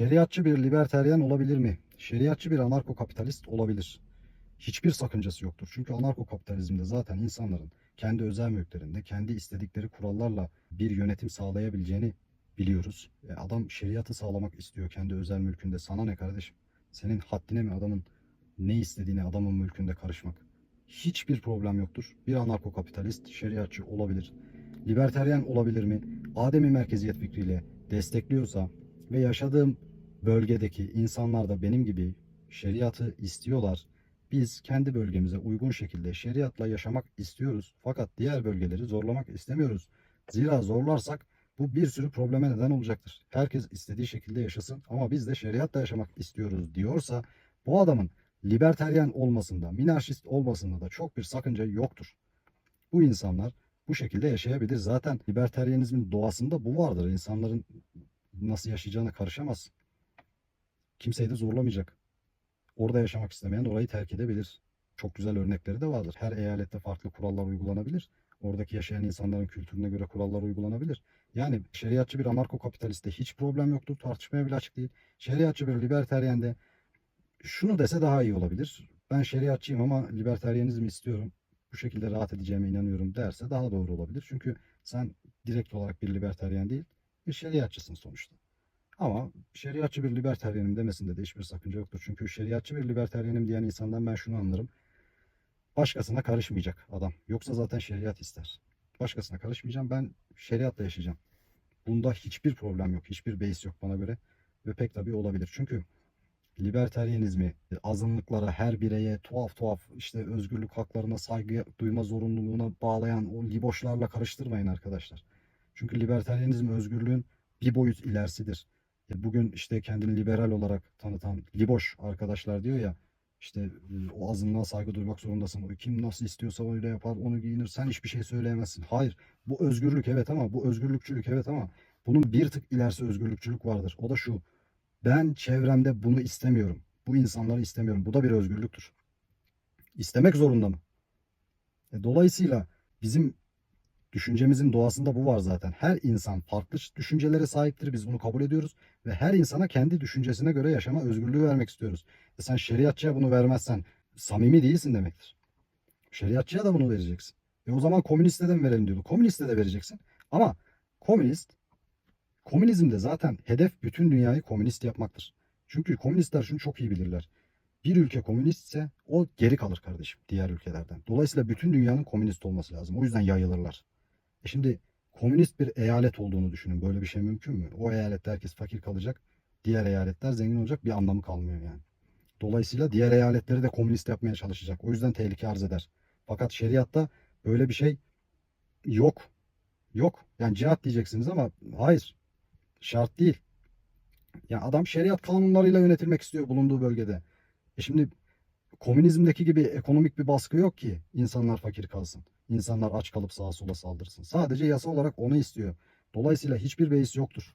Şeriatçı bir liberteryen olabilir mi? Şeriatçı bir anarko kapitalist olabilir. Hiçbir sakıncası yoktur. Çünkü anarko kapitalizmde zaten insanların kendi özel mülklerinde, kendi istedikleri kurallarla bir yönetim sağlayabileceğini biliyoruz. E, adam şeriatı sağlamak istiyor kendi özel mülkünde. Sana ne kardeşim? Senin haddine mi adamın ne istediğini adamın mülkünde karışmak? Hiçbir problem yoktur. Bir anarko kapitalist şeriatçı olabilir. Liberteryen olabilir mi? Ademi merkeziyet fikriyle destekliyorsa ve yaşadığım bölgedeki insanlar da benim gibi şeriatı istiyorlar. Biz kendi bölgemize uygun şekilde şeriatla yaşamak istiyoruz. Fakat diğer bölgeleri zorlamak istemiyoruz. Zira zorlarsak bu bir sürü probleme neden olacaktır. Herkes istediği şekilde yaşasın ama biz de şeriatla yaşamak istiyoruz diyorsa bu adamın liberteryen olmasında, minarşist olmasında da çok bir sakınca yoktur. Bu insanlar bu şekilde yaşayabilir. Zaten liberteryenizmin doğasında bu vardır. İnsanların nasıl yaşayacağına karışamaz. Kimseyi de zorlamayacak. Orada yaşamak istemeyen orayı terk edebilir. Çok güzel örnekleri de vardır. Her eyalette farklı kurallar uygulanabilir. Oradaki yaşayan insanların kültürüne göre kurallar uygulanabilir. Yani şeriatçı bir anarko kapitaliste hiç problem yoktur. Tartışmaya bile açık değil. Şeriatçı bir liberteryende şunu dese daha iyi olabilir. Ben şeriatçıyım ama liberteryenizmi istiyorum. Bu şekilde rahat edeceğime inanıyorum derse daha doğru olabilir. Çünkü sen direkt olarak bir liberteryen değil, bir şeriatçısın sonuçta. Ama şeriatçı bir liberteryenim demesinde de hiçbir sakınca yoktur. Çünkü şeriatçı bir liberteryenim diyen insandan ben şunu anlarım. Başkasına karışmayacak adam. Yoksa zaten şeriat ister. Başkasına karışmayacağım. Ben şeriatla yaşayacağım. Bunda hiçbir problem yok. Hiçbir beis yok bana göre. Ve pek tabii olabilir. Çünkü liberteryenizmi azınlıklara, her bireye tuhaf tuhaf işte özgürlük haklarına saygı duyma zorunluluğuna bağlayan o liboşlarla karıştırmayın arkadaşlar. Çünkü liberteryenizm özgürlüğün bir boyut ilerisidir. E, Bugün işte kendini liberal olarak tanıtan liboş arkadaşlar diyor ya işte e, o azınlığa saygı duymak zorundasın. O kim nasıl istiyorsa öyle yapar, onu giyinir. Sen hiçbir şey söyleyemezsin. Hayır. Bu özgürlük evet ama bu özgürlükçülük evet ama bunun bir tık ilerisi özgürlükçülük vardır. O da şu. Ben çevremde bunu istemiyorum. Bu insanları istemiyorum. Bu da bir özgürlüktür. İstemek zorunda mı? E, dolayısıyla bizim düşüncemizin doğasında bu var zaten. Her insan farklı düşüncelere sahiptir. Biz bunu kabul ediyoruz. Ve her insana kendi düşüncesine göre yaşama özgürlüğü vermek istiyoruz. E sen şeriatçıya bunu vermezsen samimi değilsin demektir. Şeriatçıya da bunu vereceksin. E o zaman komüniste de mi verelim diyordu. Komüniste de vereceksin. Ama komünist Komünizmde zaten hedef bütün dünyayı komünist yapmaktır. Çünkü komünistler şunu çok iyi bilirler. Bir ülke komünistse o geri kalır kardeşim diğer ülkelerden. Dolayısıyla bütün dünyanın komünist olması lazım. O yüzden yayılırlar. E şimdi komünist bir eyalet olduğunu düşünün. Böyle bir şey mümkün mü? O eyalette herkes fakir kalacak. Diğer eyaletler zengin olacak. Bir anlamı kalmıyor yani. Dolayısıyla diğer eyaletleri de komünist yapmaya çalışacak. O yüzden tehlike arz eder. Fakat şeriatta böyle bir şey yok. Yok. Yani cihat diyeceksiniz ama hayır. Şart değil. Ya adam şeriat kanunlarıyla yönetilmek istiyor bulunduğu bölgede. E şimdi komünizmdeki gibi ekonomik bir baskı yok ki insanlar fakir kalsın. İnsanlar aç kalıp sağa sola saldırsın. Sadece yasa olarak onu istiyor. Dolayısıyla hiçbir beis yoktur.